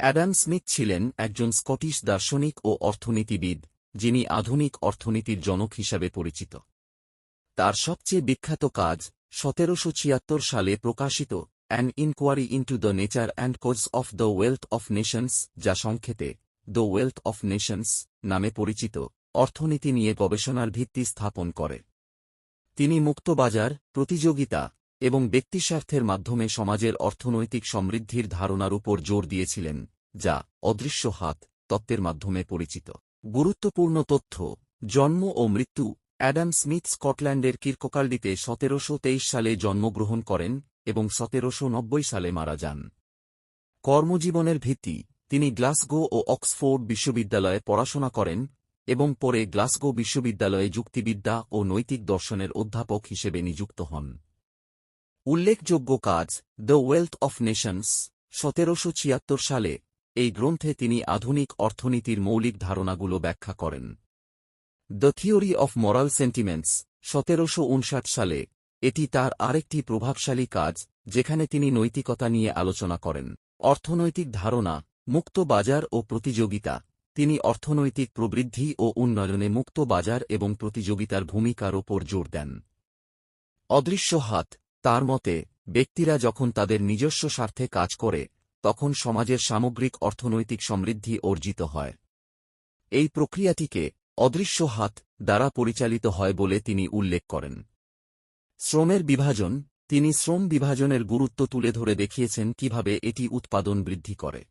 Adam Smith ছিলেন একজন Scottish দার্শনিক ও অর্থনীতিবিদ, যিনি আধুনিক অর্থনীতির জনক হিসাবে পরিচিত। তার সবচেয়ে বিখ্যাত কাজ সতেরোশো ছিয়াত্তর সালে প্রকাশিত an inquiry into the nature and cause of the wealth of nations যা সংক্ষেপে দ্য ওয়েলথ অফ নেশনস নামে পরিচিত, অর্থনীতি নিয়ে গবেষণার ভিত্তি স্থাপন করে। তিনি মুক্তবাজার প্রতিযোগিতা এবং ব্যক্তিস্বার্থের মাধ্যমে সমাজের অর্থনৈতিক সমৃদ্ধির ধারণার উপর জোর দিয়েছিলেন, যা অদৃশ্য হাত তত্ত্বের মাধ্যমে পরিচিত। গুরুত্বপূর্ণ তথ্য, জন্ম ও মৃত্যু, অ্যাডাম স্মিথ স্কটল্যান্ডের কির্ককাল্ডিতে সতেরোশো সালে জন্মগ্রহণ করেন এবং সতেরোশো নব্বই সালে মারা যান। কর্মজীবনের ভিত্তি, তিনি গ্লাসগো ও অক্সফোর্ড বিশ্ববিদ্যালয়ে পড়াশোনা করেন এবং পরে গ্লাসগো বিশ্ববিদ্যালয়ে যুক্তিবিদ্যা ও নৈতিক দর্শনের অধ্যাপক হিসেবে নিযুক্ত হন। উল্লেখযোগ্য কাজ, দ্য ওয়েলথ অফ নেশনস সতেরোশো ছিয়াত্তর সালে, এই গ্রন্থে তিনি আধুনিক অর্থনীতির মৌলিক ধারণাগুলো ব্যাখ্যা করেন। The theory of moral sentiments সতেরোশ উনষাট সালে, এটি তার আরেকটি প্রভাবশালী কাজ, যেখানে তিনি নৈতিকতা নিয়ে আলোচনা করেন। অর্থনৈতিক ধারণা, মুক্ত বাজার ও প্রতিযোগিতা, তিনি অর্থনৈতিক প্রবৃদ্ধি ও উন্নয়নে মুক্ত বাজার এবং প্রতিযোগিতার ভূমিকার ওপর জোর দেন। অদৃশ্য হাত তার মতে, ব্যক্তিরা যখন তাদের নিজস্ব স্বার্থে কাজ করে, তখন সমাজের সামগ্রিক অর্থনৈতিক সমৃদ্ধি অর্জিত হয়। এই প্রক্রিয়াটিকে অদৃশ্য হাত দ্বারা পরিচালিত হয় বলে তিনি উল্লেখ করেন। শ্রমের বিভাজন, তিনি শ্রম বিভাজনের গুরুত্ব তুলে ধরে দেখিয়েছেন কীভাবে এটি উৎপাদন বৃদ্ধি করে।